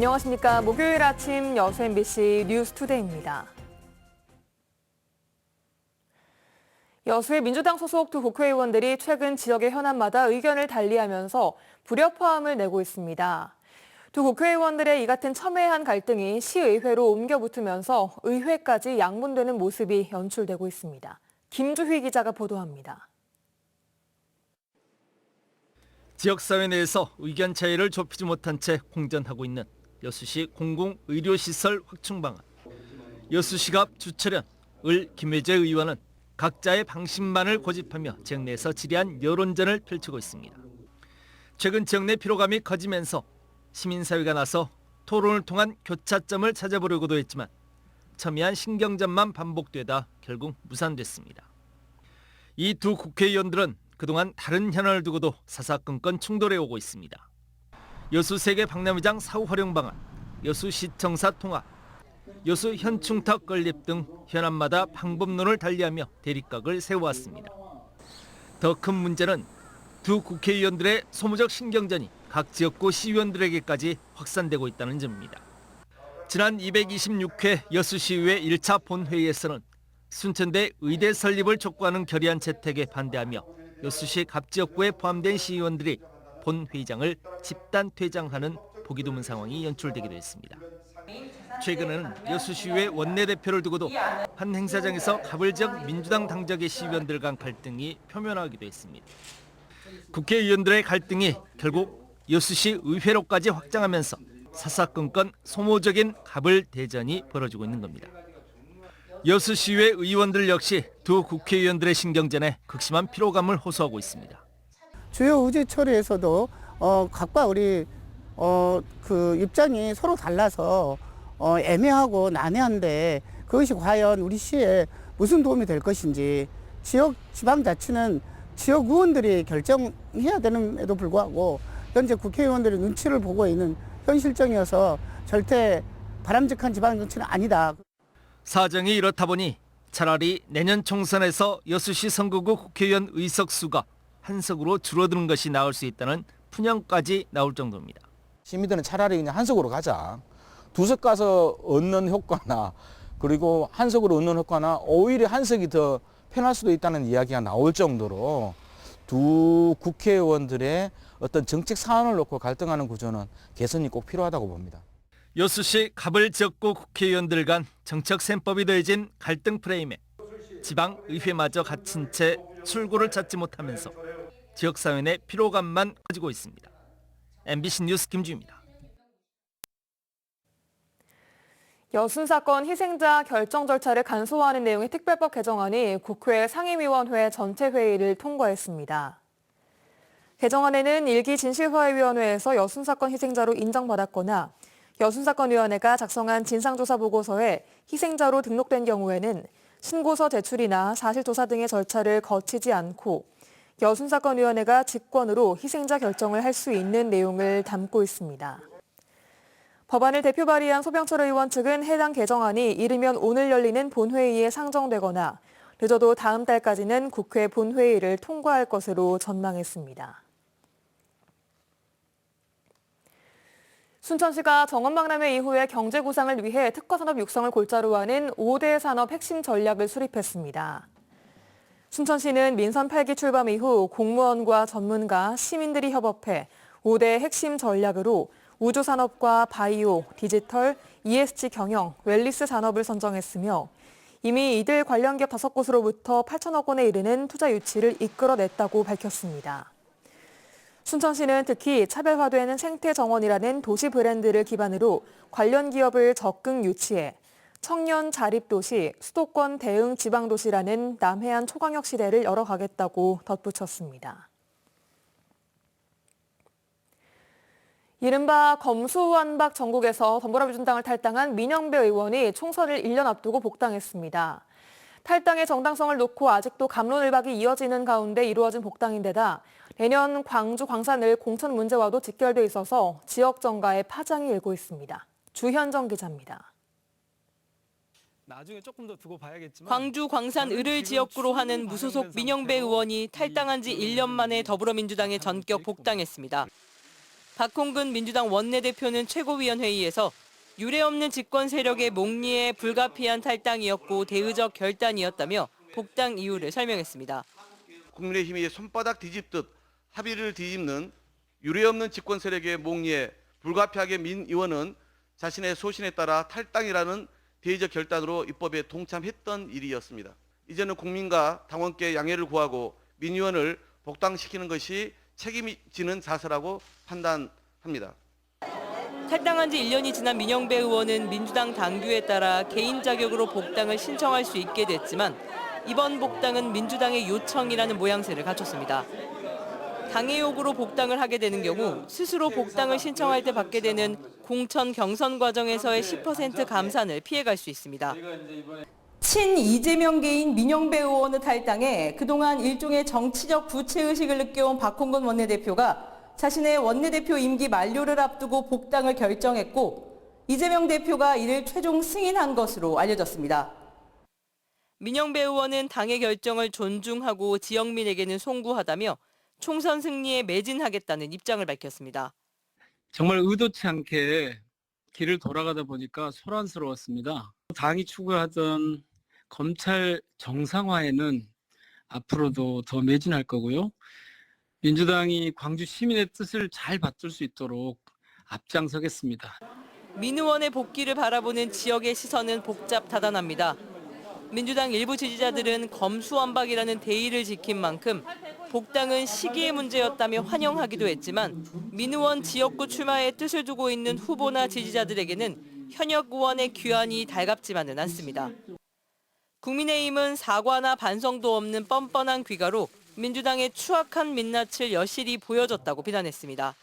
안녕하십니까. 목요일 아침 여수 MBC 뉴스투데이입니다. 여수의 민주당 소속 두 국회의원들이 최근 지역의 현안마다 의견을 달리하면서 불협화음을 내고 있습니다. 두 국회의원들의 이 같은 첨예한 갈등이 시의회로 옮겨붙으면서 의회까지 양분되는 모습이 연출되고 있습니다. 김주희 기자가 보도합니다. 지역사회 내에서 의견 차이를 좁히지 못한 채 공전하고 있는 여수시 공공의료시설 확충 방안. 여수시가 주철현, 을 김혜재 의원은 각자의 방식만을 고집하며 지역 내에서 지리한 여론전을 펼치고 있습니다. 최근 지역 내 피로감이 커지면서 시민사회가 나서 토론을 통한 교차점을 찾아보려고도 했지만 첨예한 신경전만 반복되다 결국 무산됐습니다. 이 두 국회의원들은 그동안 다른 현안을 두고도 사사건건 충돌해 오고 있습니다. 여수 세계 박람회장 사후 활용 방안, 여수 시청사 통합, 여수 현충탑 건립 등 현안마다 방법론을 달리하며 대립각을 세워왔습니다. 더 큰 문제는 두 국회의원들의 소모적 신경전이 각 지역구 시의원들에게까지 확산되고 있다는 점입니다. 지난 226회 여수시의회 1차 본회의에서는 순천대 의대 설립을 촉구하는 결의안 채택에 반대하며 여수시 갑지역구에 포함된 시의원들이 본회의장을 집단 퇴장하는 보기 드문 상황이 연출되기도 했습니다. 최근에는 여수시의회 원내대표를 두고도 한 행사장에서 지역 민주당 당적의 시의원들 간 갈등이 표면화하기도 했습니다. 국회의원들의 갈등이 결국 여수시 의회로까지 확장하면서 사사건건 소모적인 갑을 대전이 벌어지고 있는 겁니다. 여수시의회 의원들 역시 두 국회의원들의 신경전에 극심한 피로감을 호소하고 있습니다. 주요 의제 처리에서도 어, 각과 우리 어, 그 입장이 서로 달라서 어, 애매하고 난해한데 그것이 과연 우리 시에 무슨 도움이 될 것인지 지역 지방자치는 지역 의원들이 결정해야 되는에도 불구하고 현재 국회의원들이 눈치를 보고 있는 현 실정이어서 절대 바람직한 지방 정치는 아니다. 사정이 이렇다 보니 차라리 내년 총선에서 여수시 선거구 국회의원 의석 수가 한 석으로 줄어드는 것이 나을 수 있다는 푸념까지 나올 정도입니다. 시민들은 차라리 그냥 한석으로 가자. 두석 가서 얻는 효과나 그리고 한석으로 얻는 효과나 오히려 한석이 더 편할 수도 있다는 이야기가 나올 정도로 두 국회의원들의 어떤 정책 사안을 놓고 갈등하는 구조는 개선이 꼭 필요하다고 봅니다. 여수시 갑을 지역구 국회의원들 간 정책 셈법이 더해진 갈등 프레임에 지방 의회마저 갇힌 채 출구를 찾지 못하면서 지역사회 내 피로감만 커지고 있습니다. MBC 뉴스 김주입니다. 여순 사건 희생자 결정 절차를 간소화하는 내용의 특별법 개정안이 국회 상임위원회 전체 회의를 통과했습니다. 개정안에는 일기 진실화해위원회에서 여순 사건 희생자로 인정받았거나 여순 사건 위원회가 작성한 진상조사 보고서에 희생자로 등록된 경우에는 신고서 제출이나 사실조사 등의 절차를 거치지 않고 여순 사건 위원회가 직권으로 희생자 결정을 할 수 있는 내용을 담고 있습니다. 법안을 대표 발의한 소병철 의원 측은 해당 개정안이 이르면 오늘 열리는 본회의에 상정되거나 늦어도 다음 달까지는 국회 본회의를 통과할 것으로 전망했습니다. 순천시가 정원박람회 이후에 경제 구상을 위해 특화산업 육성을 골자로 하는 5대 산업 핵심 전략을 수립했습니다. 순천시는 민선 8기 출범 이후 공무원과 전문가, 시민들이 협업해 5대 핵심 전략으로 우주산업과 바이오, 디지털, ESG 경영, 웰리스 산업을 선정했으며 이미 이들 관련 기업 5곳으로부터 8천억 원에 이르는 투자 유치를 이끌어냈다고 밝혔습니다. 순천시는 특히 차별화되는 생태 정원이라는 도시 브랜드를 기반으로 관련 기업을 적극 유치해 청년 자립도시, 수도권 대응 지방도시라는 남해안 초강역 시대를 열어가겠다고 덧붙였습니다. 이른바 검수완박 전국에서 더불어민주당을 탈당한 민영배 의원이 총선을 1년 앞두고 복당했습니다. 탈당의 정당성을 놓고 아직도 감론을박이 이어지는 가운데 이루어진 복당인데다 내년 광주 광산을 공천 문제와도 직결돼 있어서 지역 정가에 파장이 일고 있습니다. 주현정 기자입니다. 나중에 조금 더 두고 봐야겠지만 광주 광산 을을 지역구로 하는 무소속 민영배 의원이 탈당한 지 1년 만에 더불어민주당에 전격 복당했습니다. 박홍근 민주당 원내대표는 최고위원회의에서 유례 없는 집권 세력의 목리에 불가피한 탈당이었고 대의적 결단이었다며 복당 이유를 설명했습니다. 국민의힘이 손바닥 뒤집듯 합의를 뒤집는 유례 없는 집권 세력의 몽리에 불가피하게 민 의원은 자신의 소신에 따라 탈당이라는 대의적 결단으로 입법에 동참했던 일이었습니다. 이제는 국민과 당원께 양해를 구하고 민 의원을 복당시키는 것이 책임지는 자세라고 판단합니다. 탈당한 지 1년이 지난 민영배 의원은 민주당 당규에 따라 개인 자격으로 복당을 신청할 수 있게 됐지만 이번 복당은 민주당의 요청이라는 모양새를 갖췄습니다. 당의 요구로 복당을 하게 되는 경우 스스로 복당을 신청할 때 받게 되는 공천 경선 과정에서의 10% 감산을 피해갈 수 있습니다. 친 이재명계인 민영배 의원의 탈당에 그동안 일종의 정치적 부채의식을 느껴온 박홍근 원내대표가 자신의 원내대표 임기 만료를 앞두고 복당을 결정했고 이재명 대표가 이를 최종 승인한 것으로 알려졌습니다. 민영배 의원은 당의 결정을 존중하고 지역민에게는 송구하다며 총선 승리에 매진하겠다는 입장을 밝혔습니다. 정말 의도치 않게 길을 돌아가다 보니까 소란스러웠습니다. 당이 추구하던 검찰 정상화에는 앞으로도 더 매진할 거고요. 민주당이 광주 시민의 뜻을 잘 받들 수 있도록 앞장서겠습니다. 민 의원의 복귀를 바라보는 지역의 시선은 복잡다단합니다. 민주당 일부 지지자들은 검수완박이라는 대의를 지킨 만큼 복당은 시기의 문제였다며 환영하기도 했지만 민 의원 지역구 출마에 뜻을 두고 있는 후보나 지지자들에게는 현역 의원의 귀환이 달갑지만은 않습니다. 국민의힘은 사과나 반성도 없는 뻔뻔한 귀가로 민주당의 추악한 민낯을 여실히 보여줬다고 비난했습니다.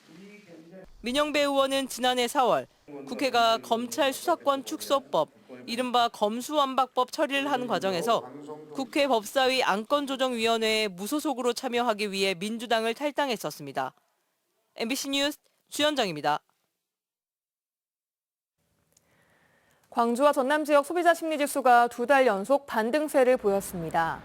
민영배 의원은 지난해 4월 국회가 검찰 수사권 축소법, 이른바 검수완박법 처리를 하는 과정에서 국회 법사위 안건조정위원회에 무소속으로 참여하기 위해 민주당을 탈당했었습니다. MBC 뉴스 주현정입니다. 광주와 전남 지역 소비자 심리지수가 두 달 연속 반등세를 보였습니다.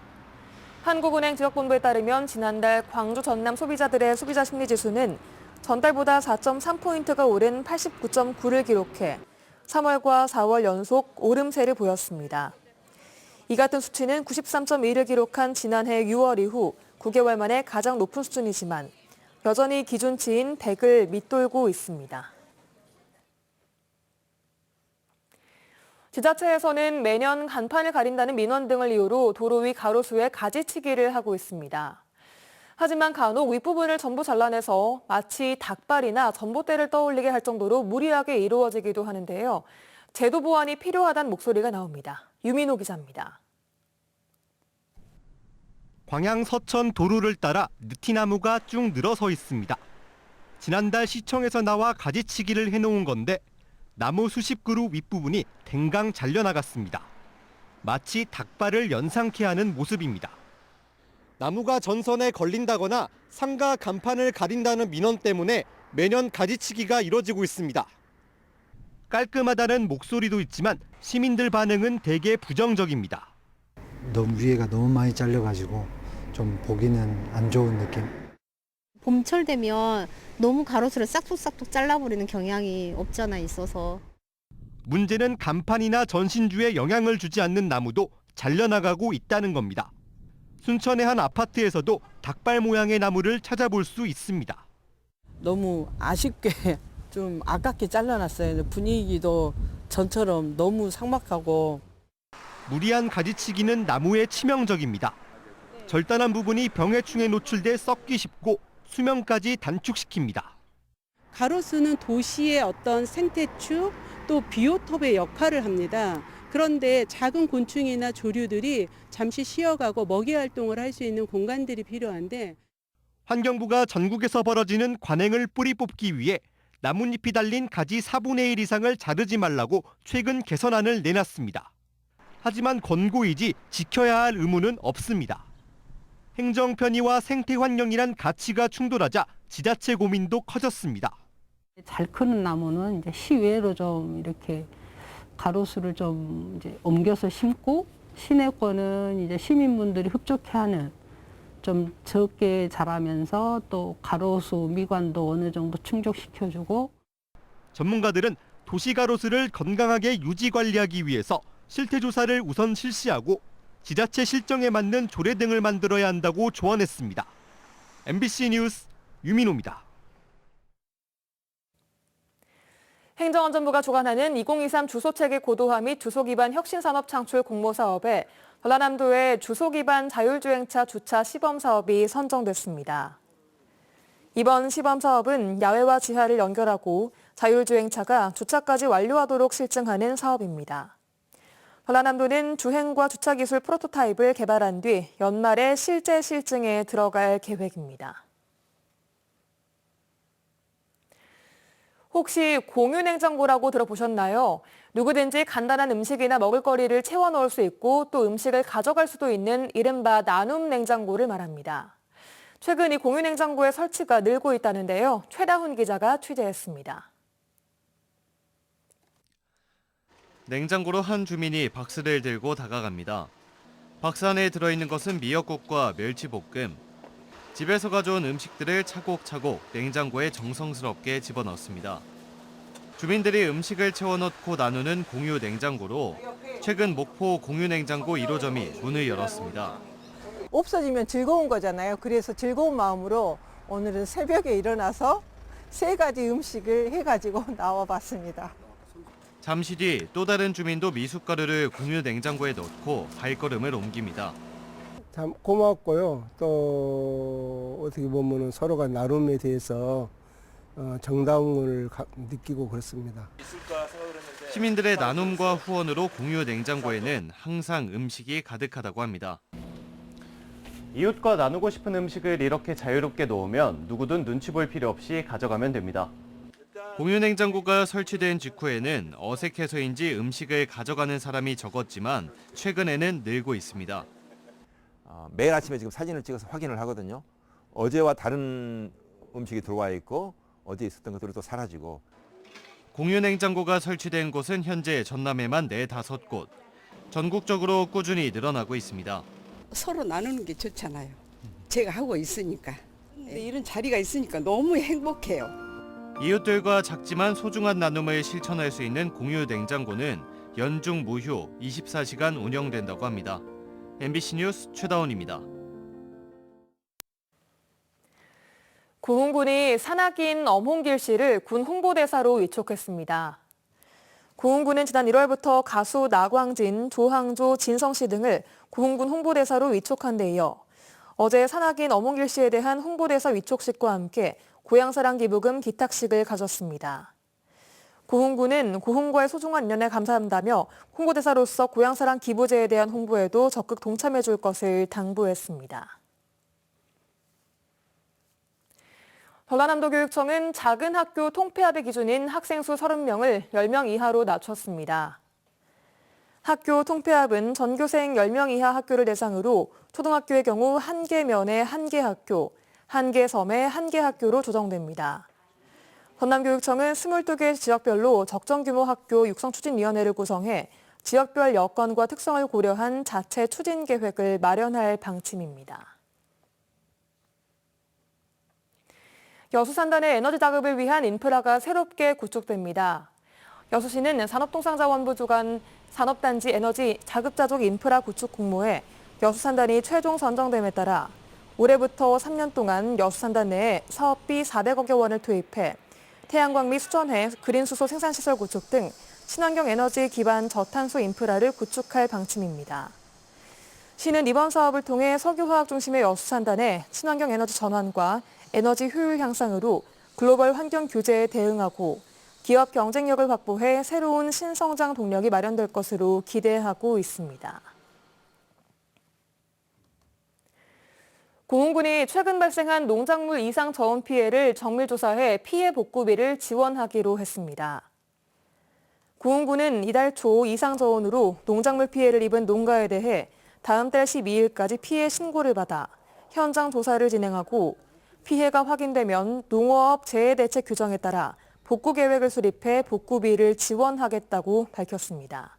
한국은행 지역본부에 따르면 지난달 광주 전남 소비자들의 소비자 심리지수는 전달보다 4.3포인트가 오른 89.9를 기록해 3월과 4월 연속 오름세를 보였습니다. 이 같은 수치는 93.1을 기록한 지난해 6월 이후 9개월 만에 가장 높은 수준이지만 여전히 기준치인 100을 밑돌고 있습니다. 지자체에서는 매년 간판을 가린다는 민원 등을 이유로 도로 위 가로수에 가지치기를 하고 있습니다. 하지만 간혹 윗부분을 전부 잘라내서 마치 닭발이나 전봇대를 떠올리게 할 정도로 무리하게 이루어지기도 하는데요. 제도 보완이 필요하다는 목소리가 나옵니다. 유민호 기자입니다. 광양 서천 도로를 따라 느티나무가 쭉 늘어서 있습니다. 지난달 시청에서 나와 가지치기를 해놓은 건데 나무 수십 그루 윗부분이 댕강 잘려나갔습니다. 마치 닭발을 연상케 하는 모습입니다. 나무가 전선에 걸린다거나 상가 간판을 가린다는 민원 때문에 매년 가지치기가 이뤄지고 있습니다. 깔끔하다는 목소리도 있지만 시민들 반응은 대개 부정적입니다. 너무 위에가 너무 많이 잘려가지고 좀 보기는 안 좋은 느낌. 봄철 되면 너무 가로수를 싹둑싹둑 잘라버리는 경향이 없잖아 있어서 문제는 간판이나 전신주에 영향을 주지 않는 나무도 잘려나가고 있다는 겁니다. 순천의 한 아파트에서도 닭발 모양의 나무를 찾아볼 수 있습니다. 너무 아쉽게 좀 아깝게 잘라놨어요. 분위기도 전처럼 너무 삭막하고 무리한 가지치기는 나무에 치명적입니다. 절단한 부분이 병해충에 노출돼 썩기 쉽고 수명까지 단축시킵니다. 가로수는 도시의 어떤 생태축 또 비오톱의 역할을 합니다. 그런데 작은 곤충이나 조류들이 잠시 쉬어가고 먹이 활동을 할 수 있는 공간들이 필요한데 환경부가 전국에서 벌어지는 관행을 뿌리 뽑기 위해 나뭇잎이 달린 가지 4분의 1 이상을 자르지 말라고 최근 개선안을 내놨습니다. 하지만 권고이지 지켜야 할 의무는 없습니다. 행정 편의와 생태 환경이란 가치가 충돌하자 지자체 고민도 커졌습니다. 잘 크는 나무는 이제 시외로 좀 이렇게 가로수를 좀 이제 옮겨서 심고 시내권은 이제 시민분들이 흡족해하는 좀 적게 자라면서 또 가로수 미관도 어느 정도 충족시켜주고 전문가들은 도시 가로수를 건강하게 유지 관리하기 위해서 실태 조사를 우선 실시하고 지자체 실정에 맞는 조례 등을 만들어야 한다고 조언했습니다. MBC 뉴스 유민호입니다. 행정안전부가 주관하는 2023 주소체계 고도화 및 주소 기반 혁신 산업 창출 공모 사업에 전라남도의 주소 기반 자율주행차 주차 시범 사업이 선정됐습니다. 이번 시범 사업은 야외와 지하를 연결하고 자율주행차가 주차까지 완료하도록 실증하는 사업입니다. 전라남도는 주행과 주차 기술 프로토타입을 개발한 뒤 연말에 실제 실증에 들어갈 계획입니다. 혹시 공유냉장고라고 들어보셨나요? 누구든지 간단한 음식이나 먹을거리를 채워 넣을 수 있고 또 음식을 가져갈 수도 있는 이른바 나눔 냉장고를 말합니다. 최근 이 공유냉장고의 설치가 늘고 있다는데요. 최다훈 기자가 취재했습니다. 냉장고로 한 주민이 박스를 들고 다가갑니다. 박스 안에 들어있는 것은 미역국과 멸치볶음. 집에서 가져온 음식들을 차곡차곡 냉장고에 정성스럽게 집어넣습니다. 주민들이 음식을 채워넣고 나누는 공유 냉장고로 최근 목포 공유 냉장고 1호점이 문을 열었습니다. 없어지면 즐거운 거잖아요. 그래서 즐거운 마음으로 오늘은 새벽에 일어나서 세 가지 음식을 해가지고 나와봤습니다. 잠시 뒤 또 다른 주민도 미숫가루를 공유 냉장고에 넣고 발걸음을 옮깁니다. 참 고맙고요. 또 어떻게 보면은 서로가 나눔에 대해서 어, 정다움을 가- 느끼고 그렇습니다. 시민들의 나눔과 후원으로 공유 냉장고에는 항상 음식이 가득하다고 합니다. 이웃과 나누고 싶은 음식을 이렇게 자유롭게 놓으면 누구든 눈치 볼 필요 없이 가져가면 됩니다. 공유 냉장고가 설치된 직후에는 어색해서인지 음식을 가져가는 사람이 적었지만 최근에는 늘고 있습니다. 어, 매일 아침에 지금 사진을 찍어서 확인을 하거든요. 어제와 다른 음식이 들어와 있고 어제 있었던 것들이 또 사라지고 공유 냉장고가 설치된 곳은 현재 전남에만 4, 5곳. 전국적으로 꾸준히 늘어나고 있습니다. 서로 나누는 게 좋잖아요. 제가 하고 있으니까. 근데 이런 자리가 있으니까 너무 행복해요. 이웃들과 작지만 소중한 나눔을 실천할 수 있는 공유 냉장고는 연중 무휴 24시간 운영된다고 합니다. MBC 뉴스 최다원입니다. 구흥군이 산악인 엄홍길 씨를 군 홍보대사로 위촉했습니다. 구흥군은 지난 1월부터 가수 나광진, 조항조, 진성 씨 등을 구흥군 홍보대사로 위촉한 데 이어 어제 산악인 엄홍길 씨에 대한 홍보대사 위촉식과 함께 고향사랑 기부금 기탁식을 가졌습니다. 구흥군은 구흥과의 소중한 인연에 감사한다며 홍보대사로서 고향사랑 기부제에 대한 홍보에도 적극 동참해 줄 것을 당부했습니다. 전라남도 교육청은 작은 학교 통폐합의 기준인 학생 수 30명을 10명 이하로 낮췄습니다. 학교 통폐합은 전교생 10명 이하 학교를 대상으로 초등학교의 경우 1개 면에 1개 학교, 1개 섬에 1개 학교로 조정됩니다. 전남교육청은 22개 지역별로 적정 규모 학교 육성 추진위원회를 구성해 지역별 여건과 특성을 고려한 자체 추진 계획을 마련할 방침입니다. 여수산단의 에너지 작업을 위한 인프라가 새롭게 구축됩니다. 여수시는 산업통상자원부 주관 산업단지 에너지 자급자족 인프라 구축 공모에 여수산단이 최종 선정됨에 따라 올해부터 3년 동안 여수산단 내에 사업비 400억여 원을 투입해 태양광 및 수전해 그린 수소 생산시설 구축 등 친환경 에너지 기반 저탄소 인프라를 구축할 방침입니다. 시는 이번 사업을 통해 석유화학 중심의 여수산단의 친환경 에너지 전환과 에너지 효율 향상으로 글로벌 환경 규제에 대응하고 기업 경쟁력을 확보해 새로운 신성장 동력이 마련될 것으로 기대하고 있습니다. 고흥군이 최근 발생한 농작물 이상 저온 피해를 정밀 조사해 피해 복구비를 지원하기로 했습니다. 고흥군은 이달 초 이상 저온으로 농작물 피해를 입은 농가에 대해 다음 달 12일까지 피해 신고를 받아 현장 조사를 진행하고 피해가 확인되면 농어업 재해 대책 규정에 따라 복구 계획을 수립해 복구비를 지원하겠다고 밝혔습니다.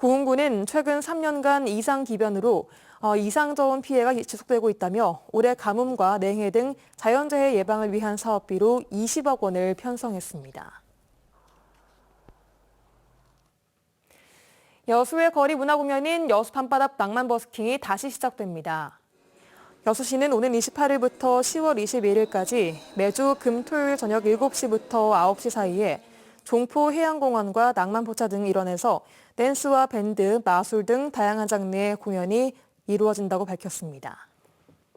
고흥군은 최근 3년간 이상 기변으로 어, 이상저온 피해가 지속되고 있다며 올해 가뭄과 냉해 등 자연재해 예방을 위한 사업비로 20억 원을 편성했습니다. 여수의 거리 문화 공연인 여수 밤바다 낭만 버스킹이 다시 시작됩니다. 여수시는 오는 28일부터 10월 21일까지 매주 금, 토요일 저녁 7시부터 9시 사이에 종포 해양공원과 낭만포차 등 일원에서 댄스와 밴드, 마술 등 다양한 장르의 공연이 이루어진다고 밝혔습니다.